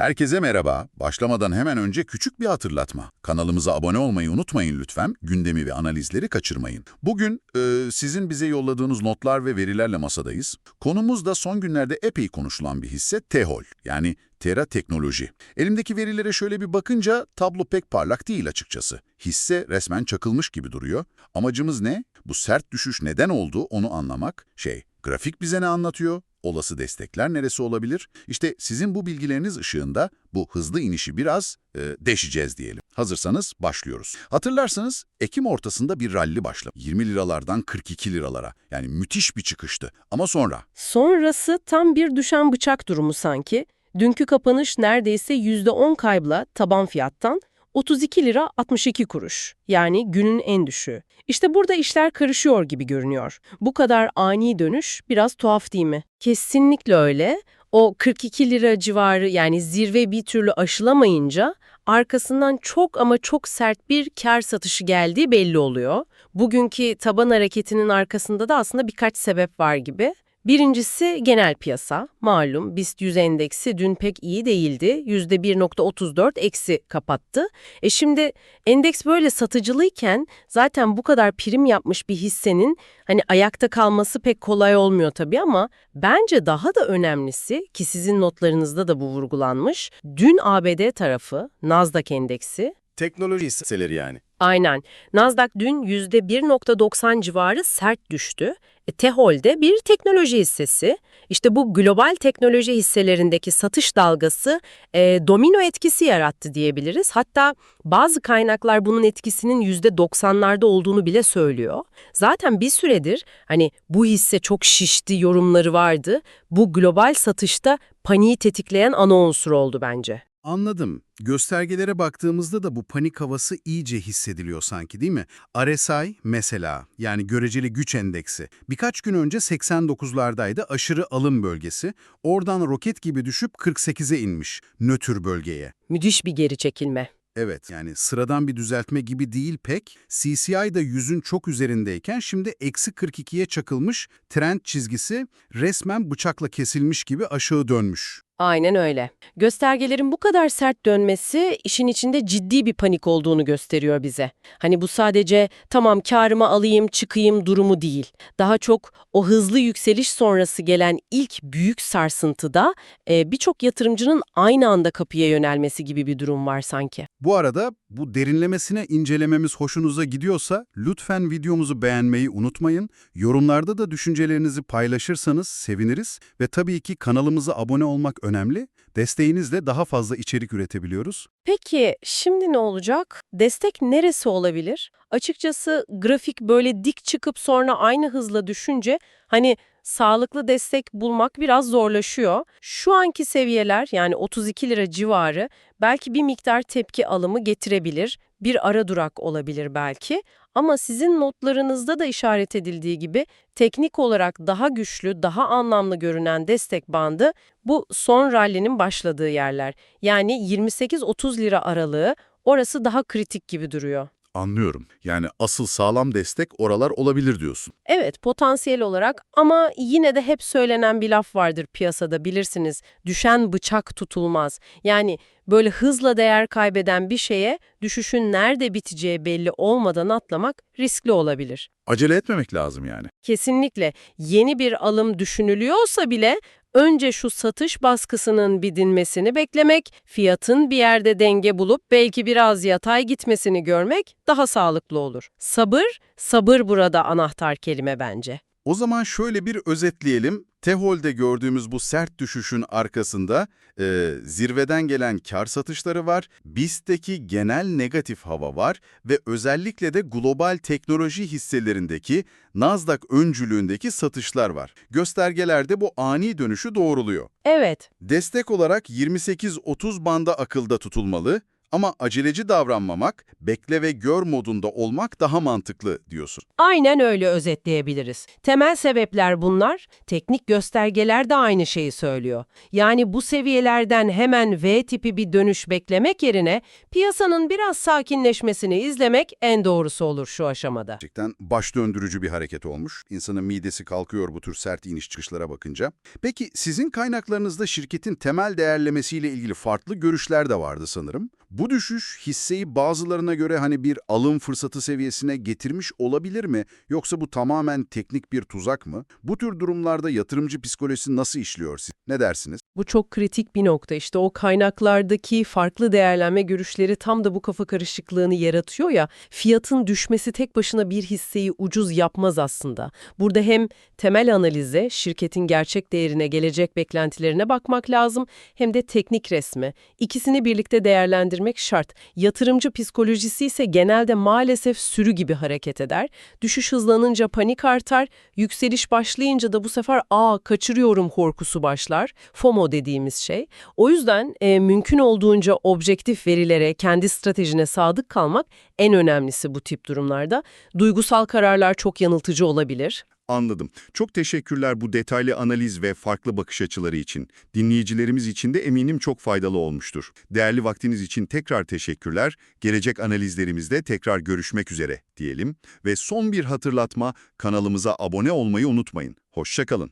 Herkese merhaba. Başlamadan hemen önce küçük bir hatırlatma. Kanalımıza abone olmayı unutmayın lütfen. Gündemi ve analizleri kaçırmayın. Bugün e, sizin bize yolladığınız notlar ve verilerle masadayız. Konumuz da son günlerde epey konuşulan bir hisse TEHOL yani Tera Teknoloji. Elimdeki verilere şöyle bir bakınca tablo pek parlak değil açıkçası. Hisse resmen çakılmış gibi duruyor. Amacımız ne? Bu sert düşüş neden oldu onu anlamak. Şey, grafik bize ne anlatıyor? Olası destekler neresi olabilir? İşte sizin bu bilgileriniz ışığında bu hızlı inişi biraz e, deşeceğiz diyelim. Hazırsanız başlıyoruz. Hatırlarsanız Ekim ortasında bir ralli başladı. 20 liralardan 42 liralara. Yani müthiş bir çıkıştı. Ama sonra Sonrası tam bir düşen bıçak durumu sanki. Dünkü kapanış neredeyse %10 kaybla taban fiyattan 32 lira 62 kuruş. Yani günün en düşüğü. İşte burada işler karışıyor gibi görünüyor. Bu kadar ani dönüş biraz tuhaf değil mi? Kesinlikle öyle. O 42 lira civarı yani zirve bir türlü aşılamayınca arkasından çok ama çok sert bir kar satışı geldiği belli oluyor. Bugünkü taban hareketinin arkasında da aslında birkaç sebep var gibi. Birincisi genel piyasa. Malum BIST 100 endeksi dün pek iyi değildi. %1.34 eksi kapattı. E şimdi endeks böyle satıcılıyken zaten bu kadar prim yapmış bir hissenin hani ayakta kalması pek kolay olmuyor tabii ama bence daha da önemlisi ki sizin notlarınızda da bu vurgulanmış. Dün ABD tarafı Nasdaq endeksi Teknoloji hisseleri yani. Aynen. Nasdaq dün %1.90 civarı sert düştü. E, Tehol bir teknoloji hissesi. İşte bu global teknoloji hisselerindeki satış dalgası e, domino etkisi yarattı diyebiliriz. Hatta bazı kaynaklar bunun etkisinin %90'larda olduğunu bile söylüyor. Zaten bir süredir hani bu hisse çok şişti yorumları vardı. Bu global satışta paniği tetikleyen ana unsur oldu bence. Anladım. Göstergelere baktığımızda da bu panik havası iyice hissediliyor sanki değil mi? RSI mesela yani göreceli güç endeksi birkaç gün önce 89'lardaydı aşırı alım bölgesi. Oradan roket gibi düşüp 48'e inmiş nötr bölgeye. Müthiş bir geri çekilme. Evet yani sıradan bir düzeltme gibi değil pek. CCI da yüzün çok üzerindeyken şimdi eksi 42'ye çakılmış trend çizgisi resmen bıçakla kesilmiş gibi aşağı dönmüş. Aynen öyle. Göstergelerin bu kadar sert dönmesi işin içinde ciddi bir panik olduğunu gösteriyor bize. Hani bu sadece tamam karımı alayım çıkayım durumu değil. Daha çok o hızlı yükseliş sonrası gelen ilk büyük sarsıntıda e, birçok yatırımcının aynı anda kapıya yönelmesi gibi bir durum var sanki. Bu arada bu derinlemesine incelememiz hoşunuza gidiyorsa lütfen videomuzu beğenmeyi unutmayın. Yorumlarda da düşüncelerinizi paylaşırsanız seviniriz ve tabii ki kanalımıza abone olmak önemli. Desteğinizle daha fazla içerik üretebiliyoruz. Peki şimdi ne olacak? Destek neresi olabilir? Açıkçası grafik böyle dik çıkıp sonra aynı hızla düşünce hani sağlıklı destek bulmak biraz zorlaşıyor. Şu anki seviyeler yani 32 lira civarı belki bir miktar tepki alımı getirebilir. Bir ara durak olabilir belki. Ama sizin notlarınızda da işaret edildiği gibi teknik olarak daha güçlü, daha anlamlı görünen destek bandı bu son rallinin başladığı yerler. Yani 28-30 lira aralığı orası daha kritik gibi duruyor. Anlıyorum. Yani asıl sağlam destek oralar olabilir diyorsun. Evet, potansiyel olarak ama yine de hep söylenen bir laf vardır piyasada bilirsiniz. Düşen bıçak tutulmaz. Yani böyle hızla değer kaybeden bir şeye düşüşün nerede biteceği belli olmadan atlamak riskli olabilir. Acele etmemek lazım yani. Kesinlikle yeni bir alım düşünülüyorsa bile önce şu satış baskısının bir dinmesini beklemek, fiyatın bir yerde denge bulup belki biraz yatay gitmesini görmek daha sağlıklı olur. Sabır, sabır burada anahtar kelime bence. O zaman şöyle bir özetleyelim. Tehol'de gördüğümüz bu sert düşüşün arkasında e, zirveden gelen kar satışları var, BIST'teki genel negatif hava var ve özellikle de global teknoloji hisselerindeki Nasdaq öncülüğündeki satışlar var. Göstergelerde bu ani dönüşü doğruluyor. Evet, Destek olarak 28-30 banda akılda tutulmalı Ama aceleci davranmamak, bekle ve gör modunda olmak daha mantıklı diyorsun. Aynen öyle özetleyebiliriz. Temel sebepler bunlar, teknik göstergeler de aynı şeyi söylüyor. Yani bu seviyelerden hemen V tipi bir dönüş beklemek yerine piyasanın biraz sakinleşmesini izlemek en doğrusu olur şu aşamada. Gerçekten baş döndürücü bir hareket olmuş. İnsanın midesi kalkıyor bu tür sert iniş çıkışlara bakınca. Peki sizin kaynaklarınızda şirketin temel değerlemesiyle ilgili farklı görüşler de vardı sanırım. Bu düşüş hisseyi bazılarına göre hani bir alım fırsatı seviyesine getirmiş olabilir mi? Yoksa bu tamamen teknik bir tuzak mı? Bu tür durumlarda yatırımcı psikolojisi nasıl işliyor siz? Ne dersiniz? Bu çok kritik bir nokta. İşte o kaynaklardaki farklı değerlenme görüşleri tam da bu kafa karışıklığını yaratıyor ya. Fiyatın düşmesi tek başına bir hisseyi ucuz yapmaz aslında. Burada hem temel analize, şirketin gerçek değerine, gelecek beklentilerine bakmak lazım hem de teknik resme. İkisini birlikte değerlendirmek şart. Yatırımcı psikolojisi ise genelde maalesef sürü gibi hareket eder. Düşüş hızlanınca panik artar, yükseliş başlayınca da bu sefer aa kaçırıyorum korkusu başlar. FOMO dediğimiz şey. O yüzden e, mümkün olduğunca objektif verilere, kendi stratejine sadık kalmak en önemlisi bu tip durumlarda. Duygusal kararlar çok yanıltıcı olabilir. Anladım. Çok teşekkürler bu detaylı analiz ve farklı bakış açıları için. Dinleyicilerimiz için de eminim çok faydalı olmuştur. Değerli vaktiniz için tekrar teşekkürler. Gelecek analizlerimizde tekrar görüşmek üzere diyelim. Ve son bir hatırlatma, kanalımıza abone olmayı unutmayın. Hoşçakalın.